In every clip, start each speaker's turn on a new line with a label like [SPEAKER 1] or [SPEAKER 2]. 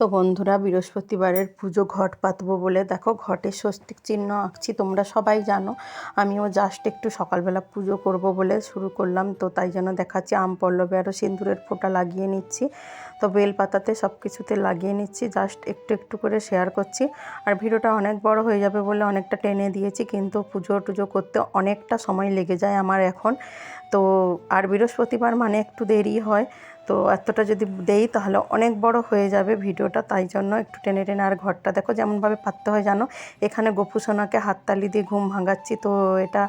[SPEAKER 1] তো বন্ধুরা, বৃহস্পতিবারের পুজো ঘট পাতবো বলে দেখো, ঘটের স্বস্তিক চিহ্ন আঁকছি, তোমরা সবাই জানো। আমিও জাস্ট একটু সকালবেলা পুজো করব বলে শুরু করলাম, তো তাই জন্য দেখাচ্ছি আম, পল্লবে আরও সিঁদুরের ফোঁটা লাগিয়ে নিচ্ছি। তো বেলপাতাতে সব কিছুতে লাগিয়ে নিচ্ছি জাস্ট একটু একটু করে শেয়ার করছি। আর ভিডিওটা অনেক বড় হয়ে যাবে বলে অনেকটা টেনে দিয়েছি, কিন্তু পুজো টুজো করতে অনেকটা সময় লেগে যায় আমার এখন। তো আর বৃহস্পতিবার মানে একটু দেরি হয় তো এতটা যদি দেই তাহলে অনেক বড় হয়ে যাবে ভিডিওটা, তাই জন্য একটু টেনে টেনে আর ঘরটা দেখো যেমনভাবে পাততে হয় জানো। এখানে গোপুসোনাকে হাততালি দিয়ে ঘুম ভাঙাচ্ছি, তো এটা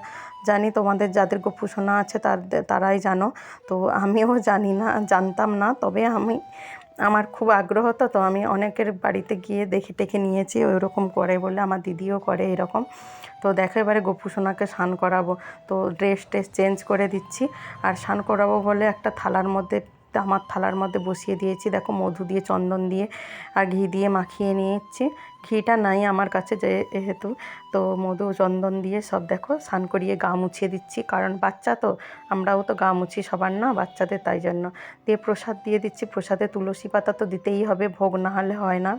[SPEAKER 1] জানি তোমাদের যাদের গোপুসোনা আছে তার, তারাই জানো। তো আমিও জানি না, জানতাম না, তবে আমি, আমার খুব আগ্রহ তো তো আমি অনেকের বাড়িতে গিয়ে দেখে টেখে নিয়েছি ওই রকম করে বলে আমার দিদিও করে এরকম। তো দেখো এবারে গোপু সোনাকে স্নান করাবো, তো ড্রেস টেস চেঞ্জ করে দিচ্ছি। আর স্নান করাবো বলে একটা থালার মধ্যে আমার থালার মধ্যে বসিয়ে দিয়েছি। দেখো, মধু দিয়ে, চন্দন দিয়ে আর ঘি দিয়ে মাখিয়ে নিয়েছি। ঘিটা নাই আমার কাছে যেহেতু। তো মধু, চন্দন দিয়ে সব দেখো স্নান করিয়ে গা মুছিয়ে দিচ্ছি। কারণ বাচ্চা তো, আমরাও তো গা মুছি সবার না বাচ্চাদের, তাই জন্য। দিয়ে প্রসাদ দিয়ে দিচ্ছি। প্রসাদে তুলসী পাতা তো দিতেই হবে, ভোগ না হলে হয় না।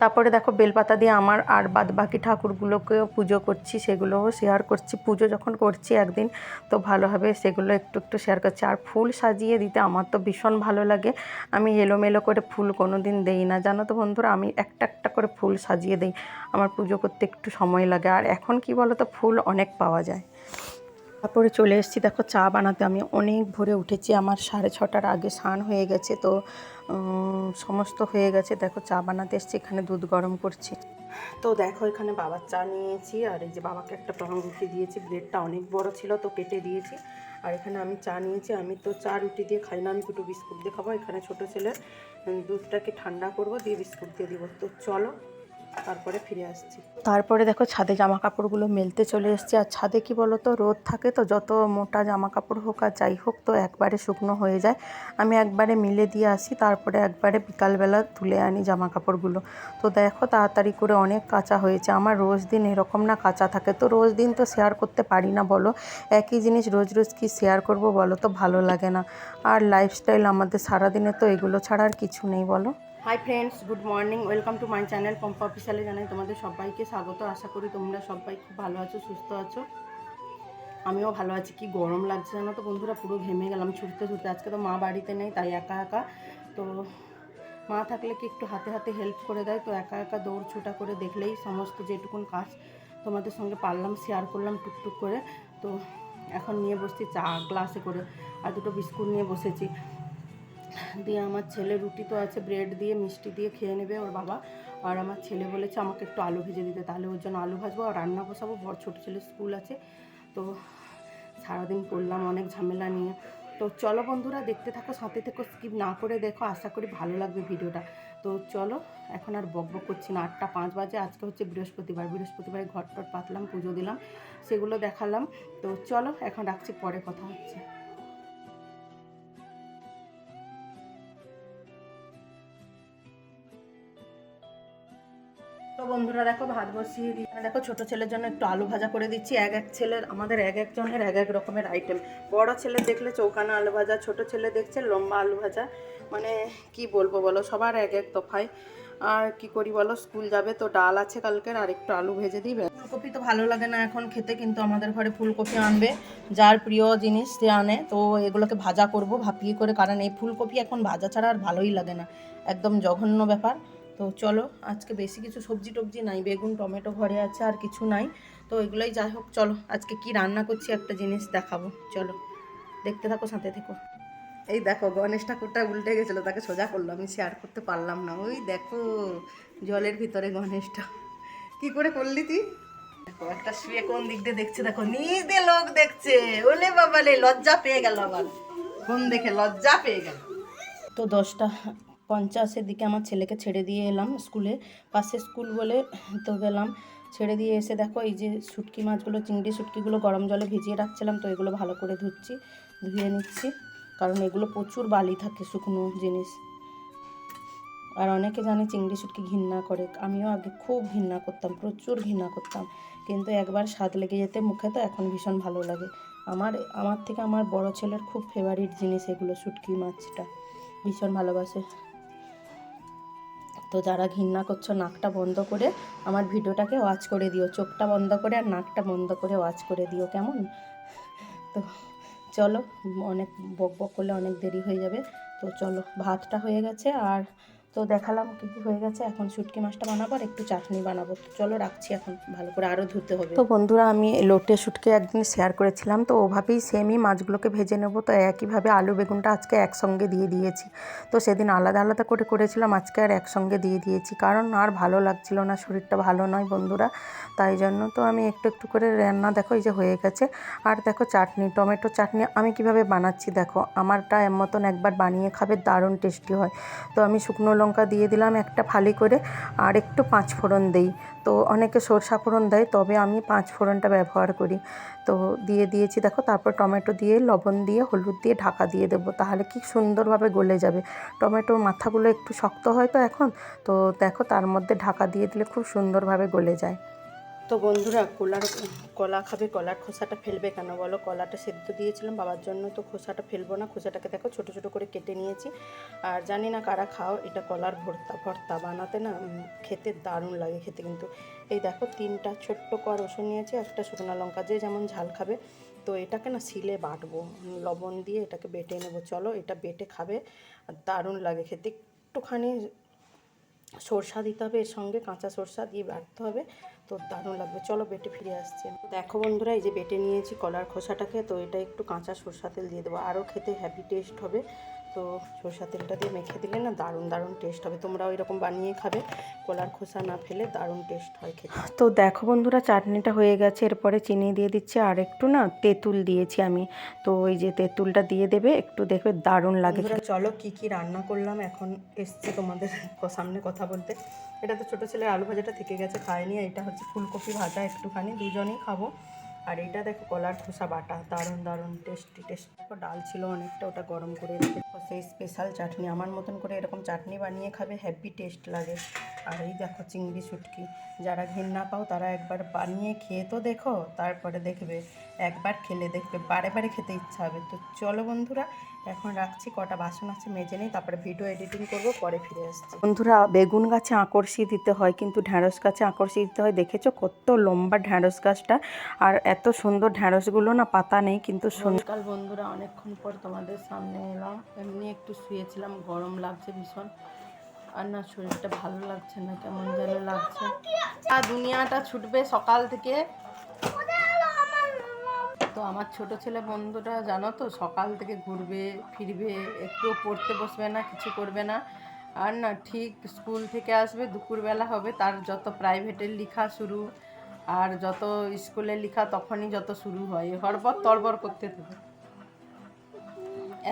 [SPEAKER 1] তারপরে দেখো বেলপাতা দিয়ে আমার আর বাদ বাকি ঠাকুরগুলোকেও পুজো করছি, সেগুলোও শেয়ার করছি। পুজো যখন করছি একদিন, তো ভালোভাবে সেগুলো একটু একটু শেয়ার করছি। আর ফুল সাজিয়ে দিতে আমার তো ভীষণ ভালো লাগে। আমি এলোমেলো করে ফুল কোনো দিন দেই না। জানো তো বন্ধুরা, আমি একটা একটা করে ফুল সাজিয়ে দিই। আমার পুজো করতে একটু সময় লাগে। আর এখন কি বলো তো ফুল অনেক পাওয়া যায়। তারপরে চলে এসেছি। দেখো, চা বানাতে আমি অনেক ভোরে উঠেছি। আমার সাড়ে ছটার আগে স্নান হয়ে গেছে তো সমস্ত হয়ে গেছে। দেখো, চা বানাতে এসেছি, এখানে দুধ গরম করছি। তো দেখো, এখানে বাবার চা নিয়েছি আর এই যে বাবাকে একটা রুটি দিয়েছি। ব্রেডটা অনেক বড় ছিল তো কেটে দিয়েছি। আর এখানে আমি চা নিয়েছি। আমি তো চা রুটি দিয়ে খাই না, আমি দুটো বিস্কুট দিয়ে খাব। এখানে ছোটো ছেলের দুধটাকে ঠান্ডা করব, দিয়ে বিস্কুট দিয়ে দিব। তো চলো তারপরে ফিরে আসছি। তারপরে দেখো ছাদে জামা কাপড়গুলো মেলতে চলে এসছে। আর ছাদে কি বলো তো রোদ থাকে তো, যত মোটা জামা কাপড় হোক আর যাই হোক তো একবারে শুকনো হয়ে যায়। আমি একবারে মিলে দিয়ে আসি, তারপরে একবারে বিকালবেলা তুলে আনি জামা কাপড়গুলো তো দেখো তাড়াতাড়ি করে অনেক কাঁচা হয়েছে। আমার রোজ দিন এরকম না কাঁচা থাকে। তো রোজ দিন তো শেয়ার করতে পারি না, বলো। একই জিনিস রোজ রোজ কি শেয়ার করব বলো তো, ভালো লাগে না। আর লাইফস্টাইল আমাদের সারাদিনে তো এগুলো ছাড়া আর কিছু নেই, বলো। Hi friends good morning welcome to my channel Pompa অফিসিয়ালে জানাই তোমাদের সবাইকে স্বাগত। আশা করি তোমরা সবাই খুব ভালো আছো, সুস্থ আছো। আমিও ভালো আছি। কি গরম লাগছে জানো তো বন্ধুরা? পুরো ঘেমে গেলাম, ছুটতে ছুটতে। আজকে তো মা বাড়িতে নেই, তাই একা একা। তো মা থাকলে কি একটু হাতে হাতে হেল্প করে দেয়? তো একা একা দৌড় ছোটা করে দেখলেই সমস্ত যেটুকুন কাজ তোমাদের সঙ্গে পারলাম শেয়ার করলাম টুকটুক করে। তো এখন নিয়ে বসছি চা গ্লাসে করে। আর দুটো বিস্কুট নিয়ে বসেছি। দিয়ে আমার ছেলে রুটি তো আছে ব্রেড দিয়ে, মিষ্টি দিয়ে খেয়ে নেবে ওর বাবা। আর আমার ছেলে বলেছে আমাকে একটু আলু ভেজে দিতে, তাহলে ওর জন্য আলু ভাজবো আর রান্না বসাবো। বড় ছোটো ছেলে স্কুল আছে, তো সারাদিন করলাম অনেক ঝামেলা নিয়ে। তো চলো বন্ধুরা, দেখতে থাকো, সাথে থেকো স্কিপ না করে দেখো, আশা করি ভালো লাগবে ভিডিওটা। তো চলো, এখন আর বক বক করছি না, আটটা পাঁচ বাজে, আজকে হচ্ছে বৃহস্পতিবার। বৃহস্পতিবারে ঘর টট পাতলাম, পুজো দিলাম, সেগুলো দেখালাম। তো চলো, এখন রাখছি, পরে কথা হচ্ছে। বন্ধুরা, দেখো ভাত বসিয়ে দিই। দেখো ছোট ছেলের জন্য একটু আলু ভাজা করে দিচ্ছি। এক এক ছেলের, আমাদের এক একজনের এক এক রকমের আইটেম বড় ছেলে দেখলে চৌকানা আলু ভাজা, ছোট ছেলে দেখছে লম্বা আলু ভাজা। মানে কি বলব বলো, সবার এক এক দফায় আর কি করি বলো, স্কুল যাবে তো ডাল আছে কালকের, আর একটু আলু ভেজে দিবে ফুলকপি তো ভালো লাগে না এখন খেতে, কিন্তু আমাদের ঘরে ফুলকপি আনবে, যার প্রিয় জিনিস সে আনে। তো এগুলোকে ভাজা করব, ভাপিয়ে করে, কারণ এই ফুলকপি এখন ভাজা ছাড়া আর ভালোই লাগে না। একদম জঘন্য ব্যাপার। তো চলো আজকে বেশি কিছু সবজি টবজি নাই বেগুন টমেটো ঘরে আছে আর কিছু নাই। তো এগুলোই যাই হোক চলো আজকে কি রান্না করছি একটা জিনিস দেখাবো চলো। দেখতে থাকো সাথে থেকো। এই দেখো গণেশ ঠাকুরটা উল্টে গেছিল তাকে সোজা করল আমি শেয়ার করতে পারলাম না। ওই দেখো জলের ভিতরে গণেশটা। কি করে করলি তুই? দেখো একটা শুয়ে কোন দিক দিয়ে দেখছে দেখো নিজে লোক দেখছে। ওলে বাবালে লজ্জা পেয়ে গেল আবার। কোন দেখে লজ্জা পেয়ে গেল। তো দশটা পঞ্চাশের দিকে আমার ছেলেকে ছেড়ে দিয়ে এলাম স্কুলে। পাশে স্কুল বলে তো গেলাম। ছেড়ে দিয়ে এসে দেখো এই যে শুটকি মাছগুলো, চিংড়ি শুটকিগুলো গরম জলে ভিজিয়ে রাখছিলাম, তো এগুলো ভালো করে ধুচ্ছি, ধুয়ে নিচ্ছি। কারণ এগুলো প্রচুর বালি থাকে শুকনো জিনিস। আর অনেকে জানে চিংড়ি শুটকি ঘৃণা করে। আমিও আগে খুব ঘৃণা করতাম, প্রচুর ঘৃণা করতাম। কিন্তু একবার স্বাদ লেগে যেতে মুখে তো এখন ভীষণ ভালো লাগে। আমার আমার থেকে আমার বড় ছেলের খুব ফেভারিট জিনিস এগুলো শুটকি মাছটা। ভীষণ ভালোবাসে। তো যারা ঘৃণা করছ, নাকটা বন্ধ করে আমার ভিডিওটাকে ওয়াচ করে দিও। চোখটা বন্ধ করে আর নাকটা বন্ধ করে ওয়াচ করে দিও, কেমন? তো চলো, অনেক বক বক করলে অনেক দেরি হয়ে যাবে। তো চলো, ভাতটা হয়ে গেছে আর তো দেখালাম কী কী হয়ে গেছে। এখন শুটকি মাছটা বানাবো আর একটু চাটনি বানাবো। তো চলো রাখছি এখন, ভালো করে আরও ধুতে হবে। তো বন্ধুরা, আমি লোটে শুটকি একদিন শেয়ার করেছিলাম, তো ওভাবেই সেমই মাছগুলোকে ভেজে নেব। তো একইভাবে আলু বেগুনটা আজকে একসঙ্গে দিয়ে দিয়েছি। তো সেদিন আলাদা আলাদা করে করেছিলাম, আজকে আর একসঙ্গে দিয়ে দিয়েছি। কারণ আর ভালো লাগছিল না, শরীরটা ভালো নয় বন্ধুরা, তাই জন্য তো আমি একটু একটু করে রান্না, দেখো এই যে হয়ে গেছে। আর দেখো চাটনি, টমেটো চাটনি আমি কীভাবে বানাচ্ছি দেখো, আমারটা এর মতন একবার বানিয়ে খাবে, দারুণ টেস্টি হয়। তো আমি শুকনো লঙ্কা দিয়ে দিলাম, একটা ফালি করে, আর একটু পাঁচ ফোড়ন দেই। তো অনেকে সরষা ফোড়ন দেয়, তবে আমি পাঁচ ফোড়নটা ব্যবহার করি। তো দিয়ে দিয়েছি, দেখো, তারপর টমেটো দিয়ে, লবণ দিয়ে, হলুদ দিয়ে ঢাকা দিয়ে দেবো, তাহলে কি সুন্দরভাবে গলে যাবে। টমেটোর মাথাগুলো একটু শক্ত হয় তো এখন, তো দেখো, তার মধ্যে ঢাকা দিয়ে দিলে খুব সুন্দরভাবে গলে যায়। তো বন্ধুরা কলার, কলা খাবে, কলার খোসাটা ফেলবে কেন বলো? কলাটা সেদ্ধ দিয়েছিলাম, বাবার জন্য তো খোসাটা ফেলব না, খোসাটাকে দেখো ছোট ছোট করে কেটে নিয়েছি। আর জানি না কারা খাও, এটা কলার ভর্তা ভর্তা বানাতে না খেতে দারুণ লাগে খেতে কিন্তু। এই দেখো তিনটা ছোট্ট কোয়া রসুন নিয়েছি, একটা শুকনো লঙ্কা যে যেমন ঝাল খাবে। তো এটাকে না শিলে বাটবো লবণ দিয়ে এটাকে বেটে নেব। চলো এটা বেটে খাবে দারুণ লাগে খেতে। একটুখানি সরষা দিতে হবে এর সঙ্গে, কাঁচা সরষা দিয়ে বাটতে হবে। তো দারুণ লাগবে। চলো বেটে ফিরে আসছি দেখো বন্ধুরা, এই যে বেটে নিয়েছি কলার খোসাটাকে, তো এটা একটু কাঁচা সরষা তেল দিয়ে দেবো। আরও খেতে হ্যাপি টেস্ট হবে। তো সরষা তেলটা দিয়ে মেখে দিলে না দারুণ দারুণ টেস্ট হবে। তোমরাও এরকম বানিয়ে খাবে। কলার খোসা না ফেলে দারুণ টেস্ট হয় খেতে। তো দেখো বন্ধুরা চাটনিটা হয়ে গেছে। এরপরে চিনি দিয়ে দিচ্ছি। আর একটু না তেঁতুল দিয়েছি আমি। তো ওই যে তেঁতুলটা দিয়ে দেবে একটু দেখবে দারুণ লাগে চলো কি কি রান্না করলাম? এখন এসছি তোমাদের সামনে কথা বলতে। এটা তো ছোটো ছেলের আলু ভাজাটা থেকে গেছে খায়নি। এটা হচ্ছে ফুলকপি ভাজা একটুখানি। দুজনেই খাব। আর এটা দেখো কলার খোসা বাটা, দারুণ দারুণ টেস্টি টেস্ট ডাল ছিল অনেকটা, ওটা গরম করে রেখে, সেই স্পেশাল চাটনি। আমার মতন করে এরকম চাটনি বানিয়ে খাবে হ্যাপি টেস্ট লাগে। আর এই দেখো চিংড়ি শুটকি। যারা ঘৃণা পাও, তারা একবার বানিয়ে খেয়ে তো দেখো, তারপরে দেখবে, একবার খেলে দেখবে, বারে বারে খেতে ইচ্ছা হবে। তো চলো বন্ধুরা, এখন রাখছি, কটা বাসন আছে মেজে নিই, তারপরে ভিডিও এডিটিং করব, পরে ফিরে আসছি। বন্ধুরা, বেগুন গাছে আকর্ষি দিতে হয়, কিন্তু ঢ্যাঁড়স গাছে আকর্ষি দিতে হয়, দেখেছ কত লম্বা ঢ্যাঁড়স গাছটা? আর এত সুন্দর ঢ্যাঁড়সগুলো না, পাতা নেই, কিন্তু সকাল বন্ধুরা, অনেকক্ষণ পর তোমাদের সামনে এলাম। এমনি একটু শুয়েছিলাম, গরম লাগছে ভীষণ। আর না, শরীরটা ভালো লাগছে না, কেমন যেন লাগছে। আর দুনিয়াটা ছুটবে সকাল থেকে। তো আমার ছোট ছেলে বন্ধুটা, জানো তো, সকাল থেকে ঘুরবে, ফিরবে, একটু পড়তে বসবে না, কিছু করবে না। আর না, ঠিক স্কুল থেকে আসবে, দুপুরবেলা হবে, তার যত প্রাইভেটের লেখা শুরু, আর যত স্কুলে লেখা, তখনই যত শুরু হয়। হরবর তরবর করতে থাকে।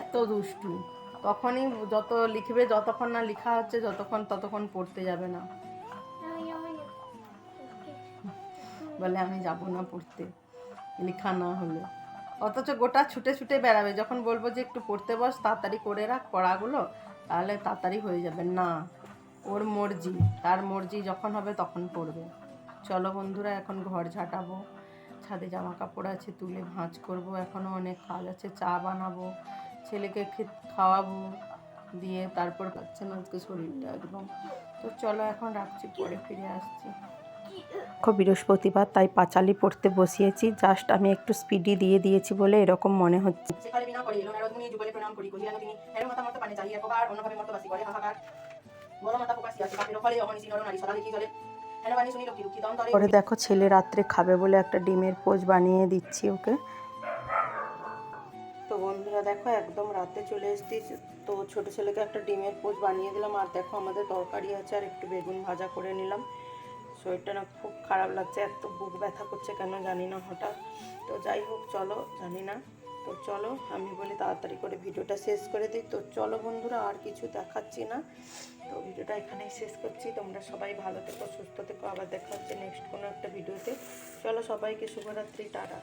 [SPEAKER 1] এত দুষ্টু। তখনই যত লিখবে, যতক্ষণ না লেখা হচ্ছে, যতক্ষণ ততক্ষণ পড়তে যাবে না। বলে, আমি যাব না পড়তে, লেখা না হলে। অথচ গোটা ছুটে ছুটে বেড়াবে। যখন বলব যে, একটু পড়তে বস, তাড়াতাড়ি করে রাখ পড়াগুলো, তাহলে তাড়াতাড়ি হয়ে যাবে। না, ওর মর্জি, তার মর্জি যখন হবে তখন পড়বে। চলো বন্ধুরা, এখন ঘর ঝাঁটাবো। ছাদে জামা কাপড় আছে, তুলে ভাঁজ করব। এখনও অনেক কাজ আছে, চা বানাবো। ছেলেকে খে- খাওয়াবো দিয়ে তারপর পাচ্ছে না আজকে শরীরটা একদম। তো চলো এখন রাখছি পরে ফিরে আসছি। বৃহস্পতিবার তাই পাঁচালি পড়তে বসিয়েছি। জাস্ট আমি একটু স্পিডি দিয়ে দিয়েছি বলে এরকম মনে হচ্ছে। পরে দেখো ছেলে রাত্রে খাবে বলে একটা ডিমের পোজ বানিয়ে দিচ্ছি ওকে। তো বন্ধুরা দেখো, একদম রাতে চলে এসেছি। তো ছোট ছেলেকে একটা ডিমের পোজ বানিয়ে দিলাম, আর দেখো আমাদের তরকারি আছে, আর একটু বেগুন ভাজা করে নিলাম। শরীরটা না খুব খারাপ লাগছে, এত বুক ব্যথা করছে কেন জানি না হঠাৎ। তো যাই হোক, চলো, জানি না। তো চলো, আমি বলি তাড়াতাড়ি করে ভিডিওটা শেষ করে দিই। তো চলো বন্ধুরা, আর কিছু দেখাচ্ছি না। তো ভিডিওটা এখানেই শেষ করছি। তোমরা সবাই ভালো থেকো, সুস্থ থেকো। আবার দেখা হচ্ছে নেক্সট কোনো একটা ভিডিওতে। চলো সবাইকে শুভরাত্রি, টাটা।